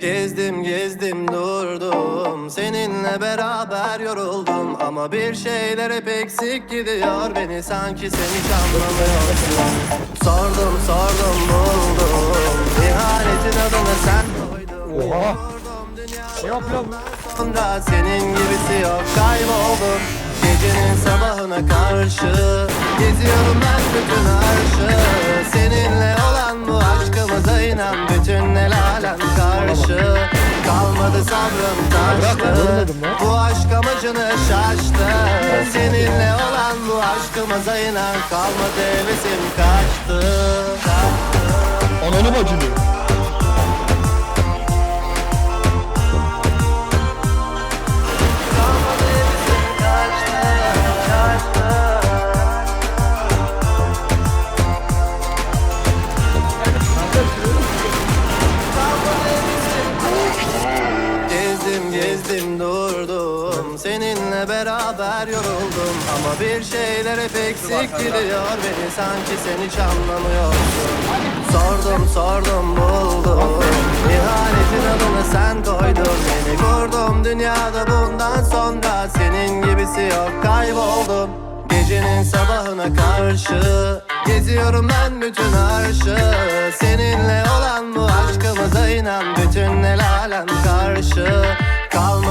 Gezdim gezdim durdum. Seninle beraber yoruldum. Ama bir şeyler hep eksik gidiyor. Beni sanki sen hiç anlamıyorsun. Sordum sordum buldum. İhanetin adını sen koydun. Oha. Sonunda senin gibisi yok. Kayboldum Gecenin sabahına karşı. Geziyorum ben bütün arşı. Seninle olan bu aşkımıza inan Kalmadı sabrım taştı. Bu aşk amacını şaştı Seninle olan bu aşkımıza inan Kalmadı hevesim kaçtı Kaçtı Ananı bacını. Gezdim durdum. Seninle beraber yoruldum. Ama bir şeyler hep eksik gidiyor Beni. Sanki sen hiç anlamıyorsun. Sordum sordum buldum. İhanetin adını sen koydun. Beni kurdum dünyada bundan sonra Senin gibisi yok. Kayboldum Gecenin sabahına karşı. Geziyorum ben bütün arşı. Seninle olan bu aşkımıza inan. Bütün el alem karşı. kalmadı